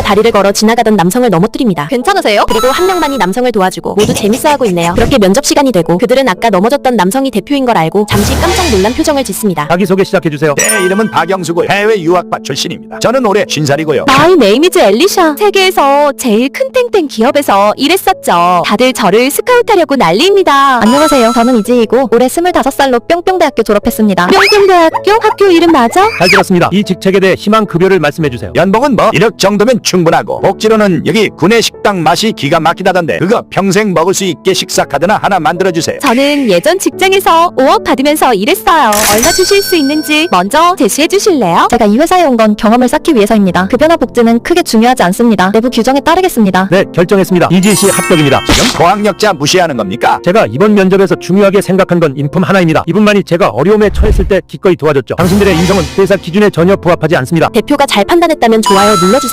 대표가 다리를 걸어 지나가던 남성을 넘어뜨립니다. 괜찮으세요? 그리고 한 명만이 남성을 도와주고 모두 재밌어하고 있네요. 그렇게 면접 시간이 되고 그들은 아까 넘어졌던 남성이 대표인 걸 알고 잠시 깜짝 놀란 표정을 짓습니다. 자기소개 시작해주세요. 내 이름은 박영수고요. 해외 유학파 출신입니다. 저는 올해 50살이고요. 마이 네이미즈 엘리샤. 세계에서 제일 큰 땡땡 기업에서 일했었죠. 다들 저를 스카우트하려고 난리입니다. 안녕하세요. 저는 이지희고 올해 25살로 뿅뿅대학교 졸업했습니다. 뿅뿅대학교? 학교 이름 맞아? 잘 들었습니다. 이 직책에 대해 희망 급여를 말씀해주세요. 연봉은 뭐 1억 정도면 충분하고 복지로는 여기 구내 식당 맛이 기가 막히다던데 그거 평생 먹을 수 있게 식사 카드나 하나 만들어주세요. 저는 예전 직장에서 5억 받으면서 일했어요. 얼마 주실 수 있는지 먼저 제시해 주실래요? 제가 이 회사에 온 건 경험을 쌓기 위해서입니다. 급여나 복지는 크게 중요하지 않습니다. 내부 규정에 따르겠습니다. 네, 결정했습니다. 이지희 씨 합격입니다. 지금 고학력자 무시하는 겁니까? 제가 이번 면접에서 중요하게 생각한 건 인품 하나입니다. 이분만이 제가 어려움에 처했을 때 기꺼이 도와줬죠. 당신들의 인성은 회사 기준에 전혀 부합하지 않습니다. 대표가 잘 판단했다면 좋아요 눌러주세요.